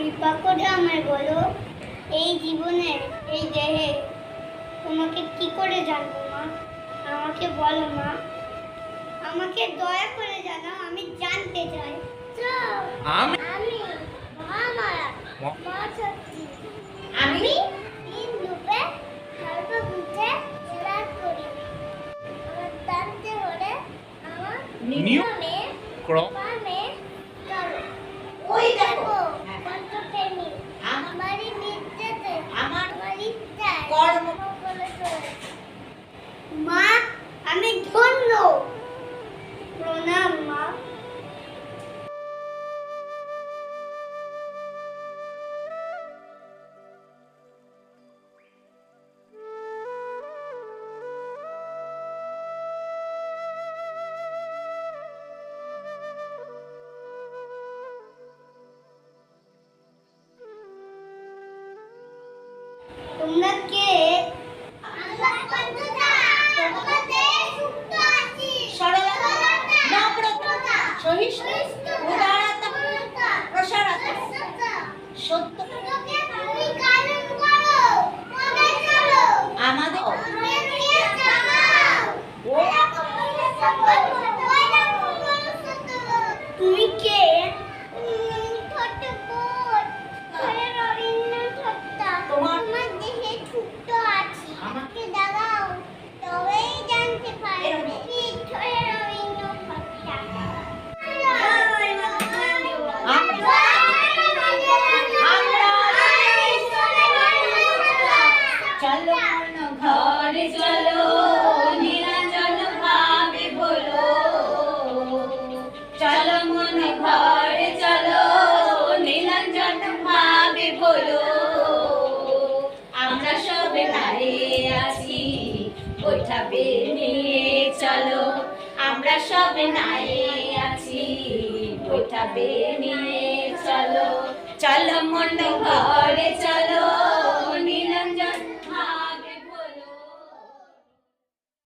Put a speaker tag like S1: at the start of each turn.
S1: কৃপা করে আমায় বলো এই জীবনে এই দেহে তোমাকে কি করে জানব মা? আমাকে বলো মা। আমাকে দয়া করে জানাও আমি জানতে চাই।
S2: আমি
S1: আমি
S3: আমি
S1: তিন রূপে সর্বভূতে বিরাজ করি। আমার জানতে হলে আমার নিয়মে তোমরা কে
S3: সহিষ্ণু উদারতা প্রসারতা সত্য চলো ঘরে চলো, নিরঞ্জন ভাবে বলো। চলো মন ঘরে চলো নীলাঞ্জন ভাবে বলো। আমরা সবে দাঁড়িয়ে আছি ওইটাবে নিয়ে চলো। আমরা সবে দাঁড়িয়ে আছি ওইটাবে নিয়ে চলো। চলো মন ঘরে চলো